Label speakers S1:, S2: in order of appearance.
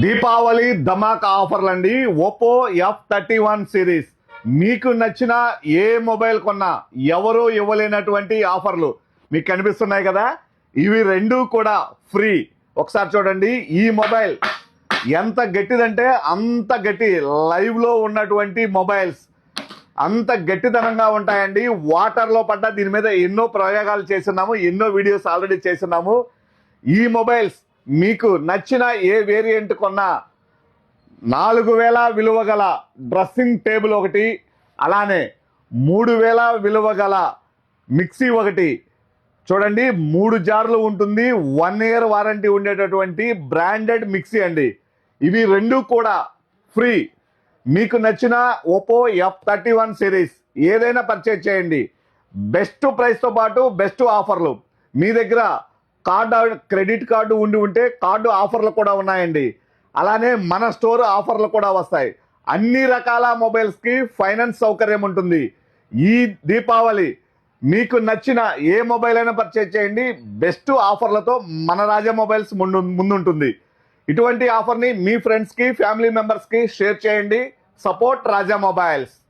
S1: దీపావళి ధమాకా ఆఫర్లు అండి F thirty one series. మీకు నచ్చిన ఏ మొబైల్ కొన్నా ఎవరు ఇవ్వలేనటువంటి ఆఫర్లు మీకు కనిపిస్తున్నాయి కదా. ఇవి రెండు కూడా ఫ్రీ. ఒకసారి చూడండి ఈ మొబైల్ ఎంత గట్టిదంటే అంత గట్టి లైవ్లో ఉన్నటువంటి మొబైల్స్. అంత గట్టిదనంగా ఉంటాయండి. వాటర్లో పడ్డ దీని మీద ఎన్నో ప్రయోగాలు చేస్తున్నాము ఎన్నో వీడియోస్ ఆల్రెడీ చేస్తున్నాము. ఈ మొబైల్స్ మీకు నచ్చిన ఏ వేరియంట్ కొన్నా నాలుగు వేల విలువ గల డ్రెస్సింగ్ టేబుల్ ఒకటి అలానే మూడు వేల విలువ గల మిక్సీ ఒకటి. చూడండి మూడు జార్లు ఉంటుంది వన్ ఇయర్ వారంటీ ఉండేటటువంటి బ్రాండెడ్ మిక్సీ అండి. ఇవి రెండు కూడా ఫ్రీ మీకు నచ్చిన Oppo F thirty one series ఏదైనా పర్చేజ్ చేయండి. బెస్ట్ ప్రైస్తో పాటు బెస్ట్ ఆఫర్లు మీ దగ్గర కార్డు క్రెడిట్ కార్డు ఉండి ఉంటే కార్డు ఆఫర్లు కూడా ఉన్నాయండి. అలానే మన స్టోర్ ఆఫర్లు కూడా వస్తాయి. అన్ని రకాల మొబైల్స్కి ఫైనాన్స్ సౌకర్యం ఉంటుంది. ఈ దీపావళి మీకు నచ్చిన ఏ మొబైల్ అయినా పర్చేజ్ చేయండి. బెస్ట్ ఆఫర్లతో మన రాజా మొబైల్స్ ముందు ముందుంటుంది. ఇటువంటి ఆఫర్ని మీ ఫ్రెండ్స్కి ఫ్యామిలీ మెంబర్స్కి షేర్ చేయండి. Support Raja mobiles.